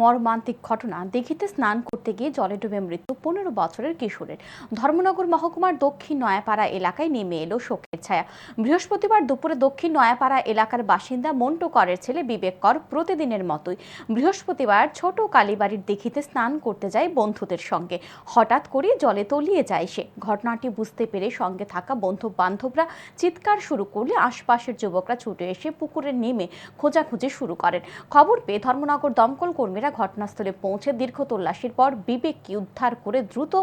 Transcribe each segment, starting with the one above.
মর্মান্তিক ঘটনা। দিঘিতে স্নান করতে গিয়ে জলে ডুবে মৃত্যু পনেরো বছরের কিশোরের। ধর্মনগর মহকুমার দক্ষিণ নয়াপাড়া এলাকায় নেমে এলো শোকের ছায়া। বৃহস্পতিবার দুপুরে দক্ষিণ নয়াপাড়া এলাকার বাসিন্দা মন্টু করের ছেলে বিবেক কর প্রতিদিনের মতোই বৃহস্পতিবার ছোট কালীবাড়ির দিঘিতে স্নান করতে যায় বন্ধুদের সঙ্গে। হঠাৎ করে জলে তলিয়ে যায় সে। ঘটনাটি বুঝতে পেরে সঙ্গে থাকা বন্ধু বান্ধবরা চিৎকার শুরু করলে আশপাশের যুবকরা ছুটে এসে পুকুরে নেমে খোঁজাখুঁজি শুরু করেন। খবর পেয়ে ধর্মনগর দমকল কর্মীরা ঘটনাস্থলে পৌঁছে দীর্ঘ তল্লাশির পর বিবেককে উদ্ধার করে দ্রুত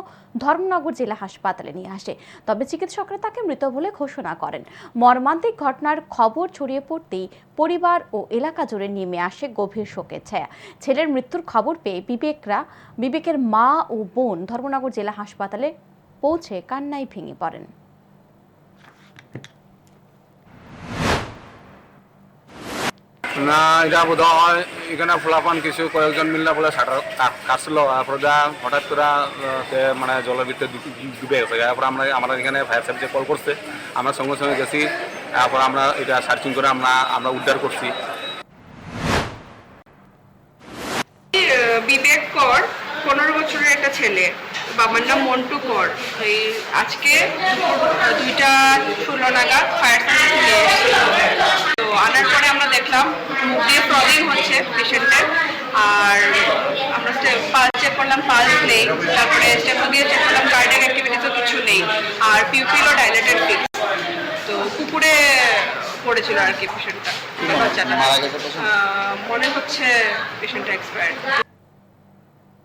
ধর্মনগর জেলা হাসপাতালে নিয়ে আসে। তবে চিকিৎসকরা তাকে মৃত বলে ঘোষণা করেন। মর্মান্তিক ঘটনার খবর ছড়িয়ে পড়তেই পরিবার ও এলাকা জুড়ে নেমে আসে গভীর শোকের ছায়া। ছেলের মৃত্যুর খবর পেয়ে বিবেকরা, বিবেকের মা ও বোন ধর্মনগর জেলা হাসপাতালে পৌঁছে কান্নায় ভেঙে পড়েন। না, এটা বোধ হয় এখানে ফলাফান কিছু কয়েকজন মিললে বলে কাটছিল। যা হঠাৎ করে মানে ডুবে গেছে। আমরা আমরা এখানে ফায়ার সার্ভিসে কল করছে। আমরা সঙ্গে সঙ্গে গেছি। তারপর আমরা এটা সার্চিং করে আমরা আমরা উদ্ধার করছি। বিবেক কর, পনেরো বছরের একটা ছেলে। বাবার নাম মন্টু কর। এই আজকে দুইটা ষোলো নাগাদ ফায়ার সার্ভিস নিয়ে এসেছিল তো আনার পরে আমরা দেখলাম মুখ দিয়ে প্রবলেম হচ্ছে পেশেন্টের আর আমরা পাল চেক করলাম পালস নেই তারপরে স্টেপ দিয়ে চেক করলাম কার্ডিয়াক অ্যাক্টিভিটিসও কিছু নেই আর পিউপিলও ডাইলেটেড ফিক্স তো কুকুরে পড়েছিল আর কি পেশেন্টটা বাচ্চাটা। মনে হচ্ছে পেশেন্টটা এক্সপায়ার্ড